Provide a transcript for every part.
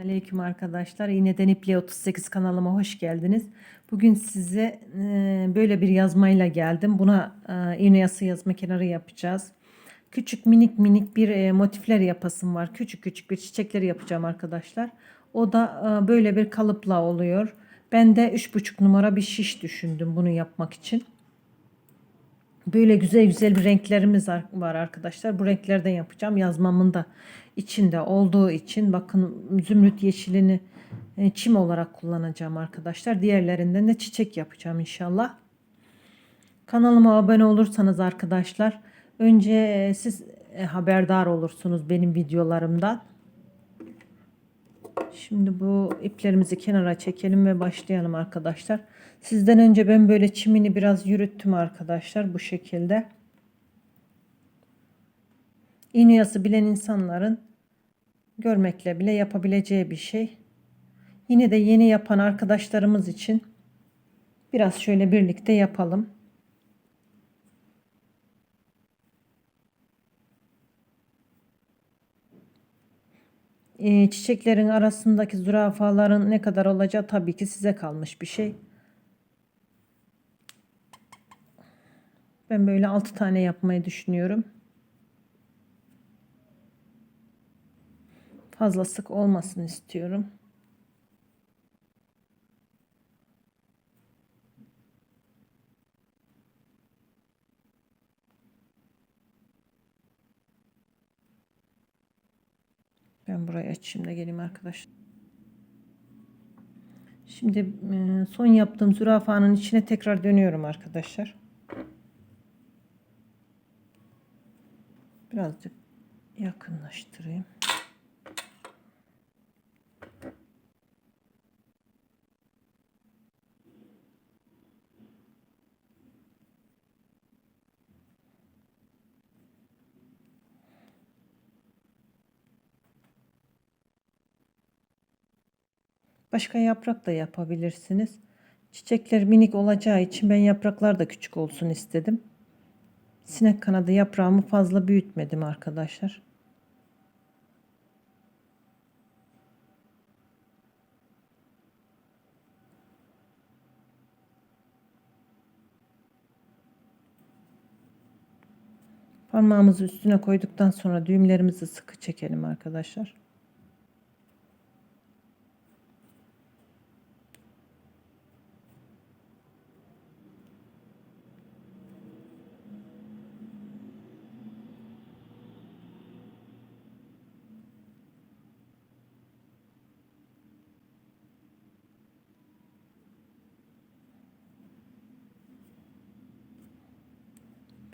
Aleyküm arkadaşlar. İğneden İpliğe 38 kanalıma hoş geldiniz. Bugün size e, böyle bir yazmayla geldim. Buna e, iğne yası yazma kenarı yapacağız. Küçük minik minik bir e, motifler yapasım var. Küçük küçük bir çiçekleri yapacağım arkadaşlar. O da böyle bir kalıpla oluyor. Ben de 3,5 numara bir şiş düşündüm bunu yapmak için. Böyle güzel güzel bir renklerimiz ar- var arkadaşlar. Bu renklerden yapacağım. Yazmamın da içinde olduğu için bakın zümrüt yeşilini e, çim olarak kullanacağım arkadaşlar. Diğerlerinden de çiçek yapacağım inşallah. Kanalıma abone olursanız arkadaşlar önce e, siz e, haberdar olursunuz benim videolarımdan. Şimdi bu iplerimizi kenara çekelim ve başlayalım arkadaşlar. Sizden önce ben böyle çimini biraz yürüttüm arkadaşlar bu şekilde. İğneyası bilen insanların görmekle bile yapabileceği bir şey. Yine de yeni yapan arkadaşlarımız için biraz şöyle birlikte yapalım. Ee, çiçeklerin arasındaki zürafaların ne kadar olacağı tabii ki size kalmış bir şey. Ben böyle 6 tane yapmayı düşünüyorum. Fazla sık olmasın istiyorum. Ben burayı açayım da geleyim arkadaşlar. Şimdi e, son yaptığım zürafanın içine tekrar dönüyorum arkadaşlar. Birazcık yakınlaştırayım. Başka yaprak da yapabilirsiniz. Çiçekler minik olacağı için ben yapraklar da küçük olsun istedim. Sinek kanadı yaprağımı fazla büyütmedim arkadaşlar. Parmağımızı üstüne koyduktan sonra düğümlerimizi sıkı çekelim arkadaşlar.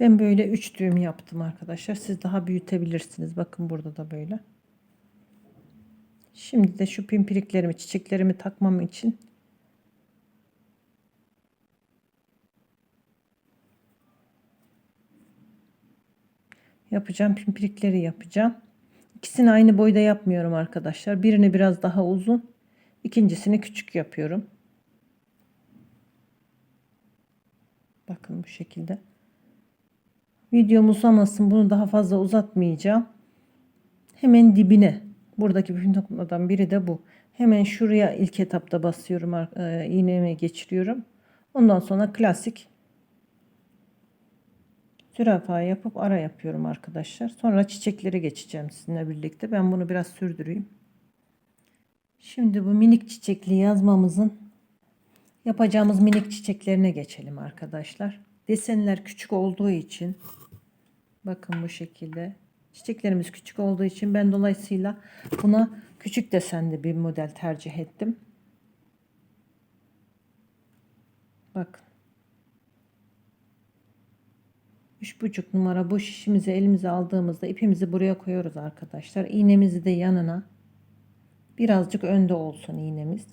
Ben böyle 3 düğüm yaptım arkadaşlar. Siz daha büyütebilirsiniz. Bakın burada da böyle. Şimdi de şu pimpiriklerimi, çiçeklerimi takmam için yapacağım. Pimpirikleri yapacağım. İkisini aynı boyda yapmıyorum arkadaşlar. Birini biraz daha uzun, ikincisini küçük yapıyorum. Bakın bu şekilde. Videom uzamasın. Bunu daha fazla uzatmayacağım. Hemen dibine. Buradaki püf noktadan biri de bu. Hemen şuraya ilk etapta basıyorum. E, iğneme geçiriyorum. Ondan sonra klasik zürafa yapıp ara yapıyorum arkadaşlar. Sonra çiçeklere geçeceğim sizinle birlikte. Ben bunu biraz sürdüreyim. Şimdi bu minik çiçekli yazmamızın yapacağımız minik çiçeklerine geçelim arkadaşlar. Desenler küçük olduğu için bakın bu şekilde çiçeklerimiz küçük olduğu için ben dolayısıyla buna küçük desenli bir model tercih ettim. Bakın. 3,5 numara bu şişimizi elimize aldığımızda ipimizi buraya koyuyoruz arkadaşlar. İğnemizi de yanına birazcık önde olsun iğnemiz.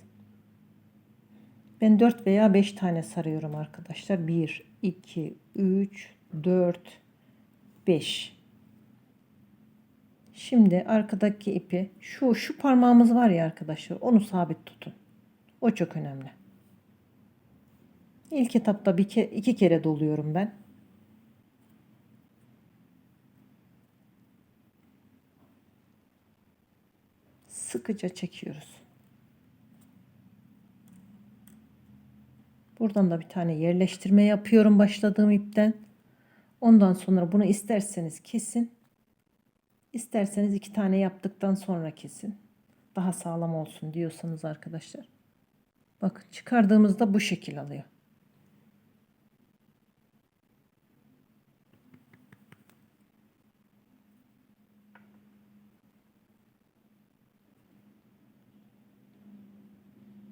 Ben 4 veya 5 tane sarıyorum arkadaşlar. 1, 2, 3, 4, 5. Şimdi arkadaki ipi şu şu parmağımız var ya arkadaşlar onu sabit tutun. O çok önemli. İlk etapta bir ke iki kere doluyorum ben. sıkıca çekiyoruz. Buradan da bir tane yerleştirme yapıyorum başladığım ipten. Ondan sonra bunu isterseniz kesin. İsterseniz iki tane yaptıktan sonra kesin. Daha sağlam olsun diyorsanız arkadaşlar. Bakın çıkardığımızda bu şekil alıyor.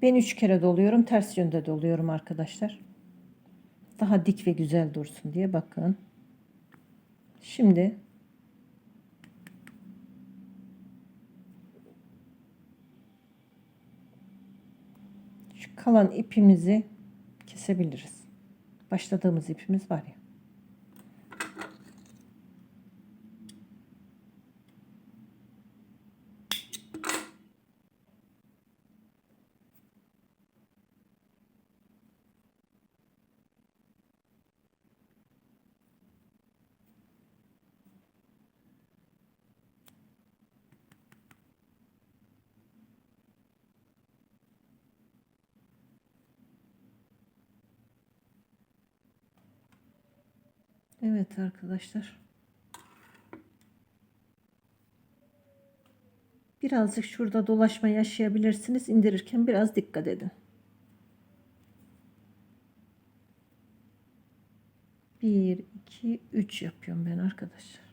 Ben üç kere doluyorum. Ters yönde doluyorum arkadaşlar. Daha dik ve güzel dursun diye bakın. Şimdi şu kalan ipimizi kesebiliriz. Başladığımız ipimiz var ya. Evet arkadaşlar. Birazcık şurada dolaşma yaşayabilirsiniz. İndirirken biraz dikkat edin. Bir, iki, üç yapıyorum ben arkadaşlar.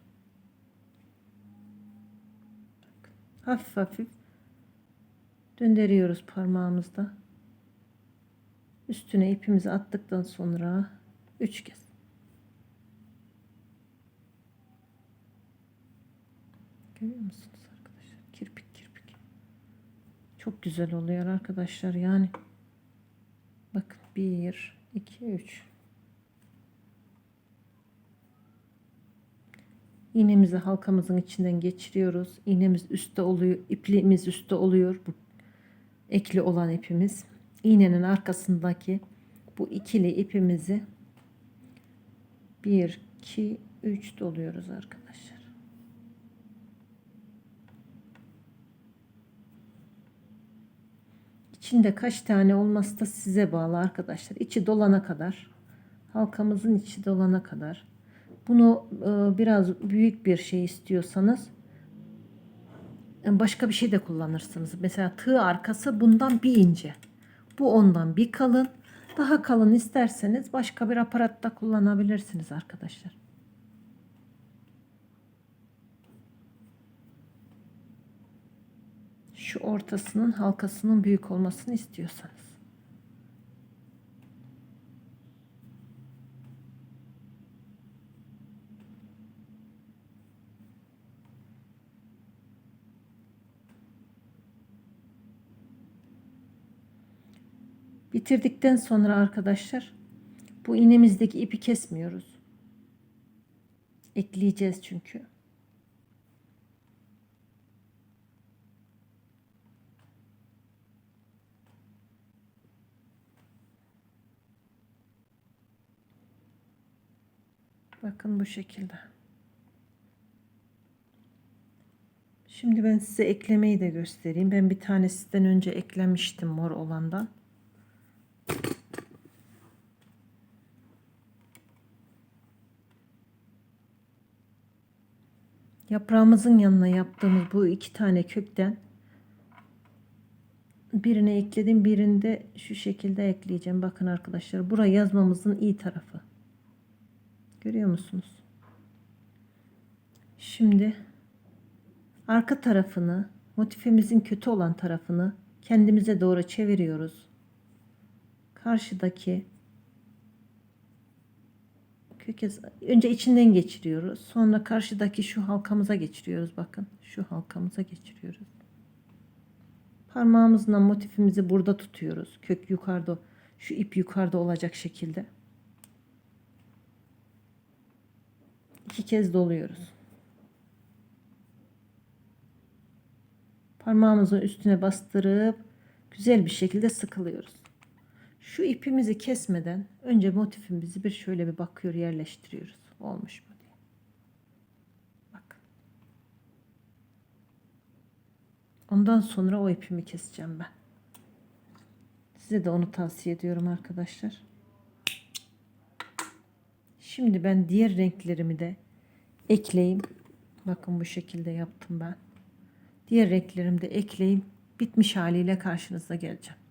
Hafif hafif döndürüyoruz parmağımızda. Üstüne ipimizi attıktan sonra üç kez. Görüyor musunuz arkadaşlar? Kirpik kirpik. Çok güzel oluyor arkadaşlar yani. Bakın 1, 2, 3. İğnemizi halkamızın içinden geçiriyoruz. İğnemiz üstte oluyor. ipliğimiz üstte oluyor. Bu ekli olan ipimiz. İğnenin arkasındaki bu ikili ipimizi 1, 2, 3 doluyoruz arkadaşlar. İçinde kaç tane olması da size bağlı arkadaşlar. İçi dolana kadar, halkamızın içi dolana kadar. Bunu e, biraz büyük bir şey istiyorsanız e, başka bir şey de kullanırsınız. Mesela tığ arkası bundan bir ince. Bu ondan bir kalın. Daha kalın isterseniz başka bir aparatta kullanabilirsiniz arkadaşlar. Şu ortasının halkasının büyük olmasını istiyorsanız. Bitirdikten sonra arkadaşlar bu iğnemizdeki ipi kesmiyoruz. Ekleyeceğiz çünkü. Bakın bu şekilde. Şimdi ben size eklemeyi de göstereyim. Ben bir tanesinden önce eklemiştim mor olandan. Yaprağımızın yanına yaptığımız bu iki tane kökten birine ekledim. Birinde şu şekilde ekleyeceğim. Bakın arkadaşlar. Buraya yazmamızın iyi tarafı. Görüyor musunuz? Şimdi arka tarafını motifimizin kötü olan tarafını kendimize doğru çeviriyoruz. Karşıdaki kökez önce içinden geçiriyoruz. Sonra karşıdaki şu halkamıza geçiriyoruz. Bakın şu halkamıza geçiriyoruz. Parmağımızla motifimizi burada tutuyoruz. Kök yukarıda, şu ip yukarıda olacak şekilde. İki kez doluyoruz. Parmağımızın üstüne bastırıp güzel bir şekilde sıkılıyoruz. Şu ipimizi kesmeden önce motifimizi bir şöyle bir bakıyor yerleştiriyoruz. Olmuş mu diye. Bak. Ondan sonra o ipimi keseceğim ben. Size de onu tavsiye ediyorum arkadaşlar. Şimdi ben diğer renklerimi de ekleyeyim. Bakın bu şekilde yaptım ben. Diğer renklerimi de ekleyeyim. Bitmiş haliyle karşınıza geleceğim.